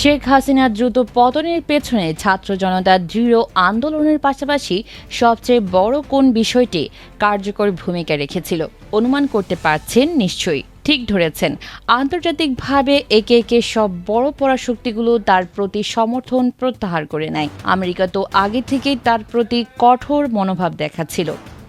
শেখ হাসিনার দ্রুত পতনের পেছনে ছাত্র জনতার দৃঢ় আন্দোলনের পাশাপাশি সবচেয়ে বড় কোন বিষয়টি কার্যকর ভূমিকা রেখেছিল? অনুমান করতে পারছেন নিশ্চয়ই। ঠিক ধরেছেন, আন্তর্জাতিকভাবে একে একে সব বড় পরাশক্তিগুলো তার প্রতি সমর্থন প্রত্যাহার করে নেয়। আমেরিকা তো আগে থেকেই তার প্রতি কঠোর মনোভাব দেখাচ্ছিল।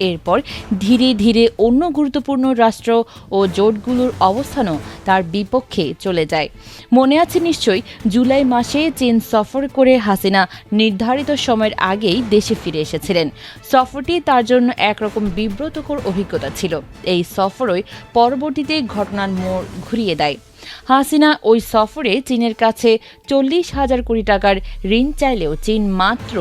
এরপর ধীরে ধীরে অন্য গুরুত্বপূর্ণ রাষ্ট্র ও জোটগুলোর অবস্থানও তার বিপক্ষে চলে যায়। মনে আছে নিশ্চয়ই, জুলাই মাসে চীন সফর করে হাসিনা নির্ধারিত সময়ের আগেই দেশে ফিরে এসেছিলেন। সফরটি তার জন্য একরকম বিব্রতকর অভিজ্ঞতা ছিল। এই সফরই পরবর্তীতে ঘটনার মোড় ঘুরিয়ে দেয়। হাসিনা ওই সফরে চীনের কাছে চল্লিশ হাজার কোটি টাকার ঋণ চাইলেও চীন মাত্র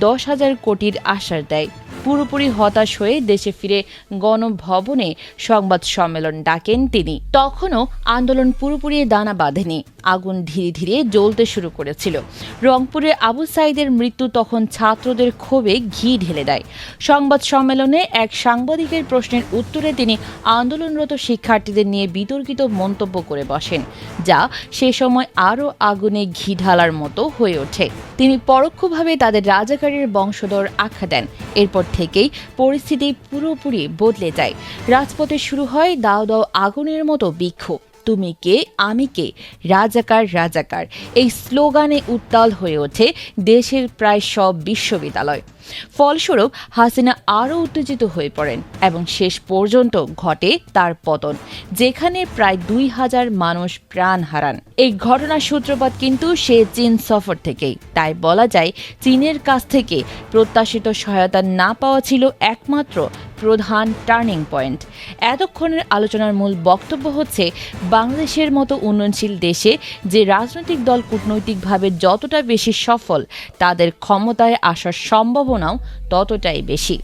দশ হাজার কোটির আশ্বাস দেয়। পুরোপুরি হতাশ হয়ে দেশে ফিরে গণভবনে সংবাদ সম্মেলন ডাকেন তিনি। তখনও আন্দোলন পুরোপুরি দানা বাঁধেনি। আগুন ধীরে ধীরে জ্বলতে শুরু করেছিল। রংপুরে আবু সাইদের মৃত্যু তখন ছাত্রদের ক্ষোভে ঘি ঢেলে দেয়। সংবাদ সম্মেলনে এক সাংবাদিকের প্রশ্নের উত্তরে তিনি আন্দোলনরত শিক্ষার্থীদের নিয়ে বিতর্কিত মন্তব্য করে বসেন, যা সে সময় আরও আগুনে ঘি ঢালার মতো হয়ে ওঠে। তিনি পরোক্ষভাবে তাদের রাজাকারের বংশধর আখ্যা দেন। এরপর থেকেই পরিস্থিতি পুরোপুরি বদলে যায়। রাজপথে শুরু হয় দাও দাও আগুনের মতো বিক্ষোভ। তুমি কে আমি কে রাজাকার রাজাকার, এই স্লোগানে উত্তাল হয়ে ওঠে দেশের প্রায় সব বিশ্ববিদ্যালয়। ফলস্বরূপ হাসিনা আরও উত্তেজিত হয়ে পড়েন এবং শেষ পর্যন্ত ঘটে তার পতন, যেখানে প্রায় দুই হাজার মানুষ প্রাণ হারান। এই ঘটনার সূত্রপাত কিন্তু সে চীন সফর থেকেই। তাই বলা যায়, চীনের কাছ থেকে প্রত্যাশিত সহায়তা না পাওয়া ছিল একমাত্র প্রধান টার্নিং পয়েন্ট। এতক্ষণের আলোচনার মূল বক্তব্য হচ্ছে, বাংলাদেশের মতো উন্নয়নশীল দেশে যে রাজনৈতিক দল কূটনৈতিকভাবে যতটা বেশি সফল, তাদের ক্ষমতায় আসার সম্ভাবনাও ততটাই বেশি।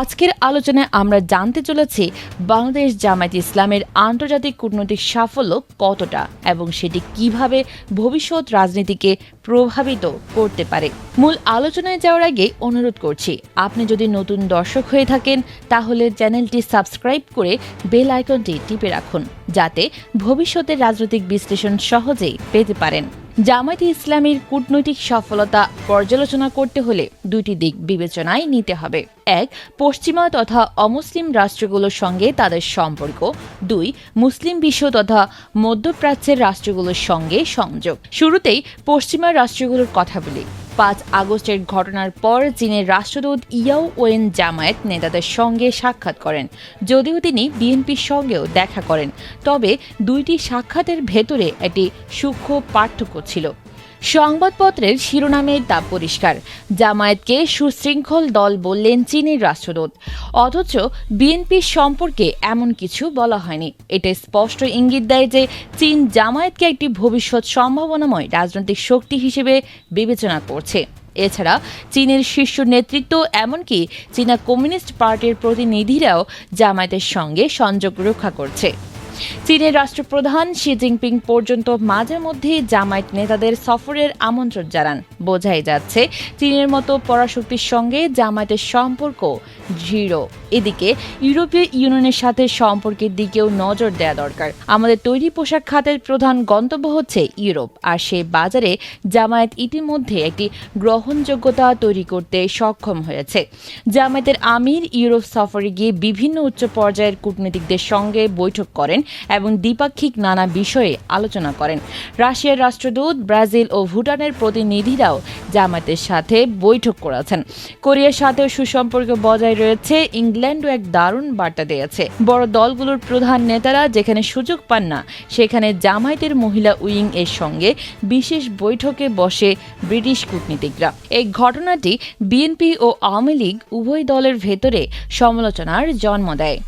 আজকের আলোচনায় আমরা জানতে চলেছি বাংলাদেশ জামায়াত ইসলামের আন্তর্জাতিক কূটনৈতিক সাফল্য কতটা এবং সেটি কীভাবে ভবিষ্যৎ রাজনীতিকে প্রভাবিত করতে পারে। মূল আলোচনায় যাওয়ার আগে অনুরোধ করছি, আপনি যদি নতুন দর্শক হয়ে থাকেন, তাহলে চ্যানেলটি সাবস্ক্রাইব করে বেল আইকনটি টিপে রাখুন, যাতে ভবিষ্যতের রাজনৈতিক বিশ্লেষণ সহজেই পেতে পারেন। জামায়াতে ইসলামীর কূটনৈতিক সফলতা পর্যালোচনা করতে হলে দুটি দিক বিবেচনায় নিতে হবে। এক, পশ্চিমা তথা অমুসলিম রাষ্ট্রগুলোর সঙ্গে তাদের সম্পর্ক। দুই, মুসলিম বিশ্ব তথা মধ্যপ্রাচ্যের রাষ্ট্রগুলোর সঙ্গে সংযোগ। শুরুতেই পশ্চিমা রাষ্ট্রগুলোর কথা বলি। পাঁচ আগস্টের ঘটনার পর চীনের রাষ্ট্রদূত ইয়াও ওয়েন জামায়াত নেতাদের সঙ্গে সাক্ষাৎ করেন। যদিও তিনি বিএনপির সঙ্গেও দেখা করেন, তবে দুইটি সাক্ষাতের ভেতরে একটি সূক্ষ্ম পার্থক্য ছিল। সংবাদপত্রের শিরোনামে তা পরিষ্কার। জামায়াতকে সুশৃঙ্খল দল বললেন চীনের রাষ্ট্রদূত। অথচ বিএনপির সম্পর্কে এমন কিছু বলা হয়নি। এটা স্পষ্ট ইঙ্গিত দেয় যে চীন জামায়াতকে একটি ভবিষ্যৎ সম্ভাবনাময় রাজনৈতিক শক্তি হিসেবে বিবেচনা করছে। এছাড়া চীনের শীর্ষ নেতৃত্ব এমনকি চীনা কমিউনিস্ট পার্টির প্রতিনিধিরাও জামায়াতের সঙ্গে সংযোগ রক্ষা করছে। চীনের রাষ্ট্রপ্রধান শি জিনপিং পর্যন্ত মাঝে মধ্যে জামায়াত নেতাদের সফরের আমন্ত্রণ জানান। বোঝাই যাচ্ছে, চীনের মতো পরাশক্তির সঙ্গে জামায়াতের সম্পর্ক দৃঢ়। এদিকে, ইউরোপীয় ইউনিয়নের সাথে সম্পর্কের দিকেও নজর দেওয়া দরকার। আমাদের তৈরি পোশাক খাতের প্রধান গন্তব্য হচ্ছে ইউরোপ, আর সে বাজারে জামায়াত ইতিমধ্যে একটি গ্রহণযোগ্যতা তৈরি করতে সক্ষম হয়েছে। জামায়াতের আমির ইউরোপ সফরে গিয়ে বিভিন্ন উচ্চ পর্যায়ের কূটনীতিকদের সঙ্গে বৈঠক করেন এবং দ্বিপাক্ষিক নানা বিষয়ে আলোচনা করেন। রাশিয়ার রাষ্ট্রদূত, ব্রাজিল ও ভুটানের প্রতিনিধিরাও জামায়াতের সাথে বৈঠক করেছেন। কোরিয়ার সাথেও সুসম্পর্ক বজায় রয়েছে, ইংল্যান্ডও এক দারুণ বার্তা দিয়েছে। বড় দলগুলোর প্রধান নেতারা যেখানে সুযোগ পান না, সেখানে জামায়াতের মহিলা উইং এর সঙ্গে বিশেষ বৈঠকে বসে ব্রিটিশ কূটনীতিকরা। এই ঘটনাটি বিএনপি ও আওয়ামী লীগ উভয় দলের ভেতরে সমালোচনার জন্ম দেয়।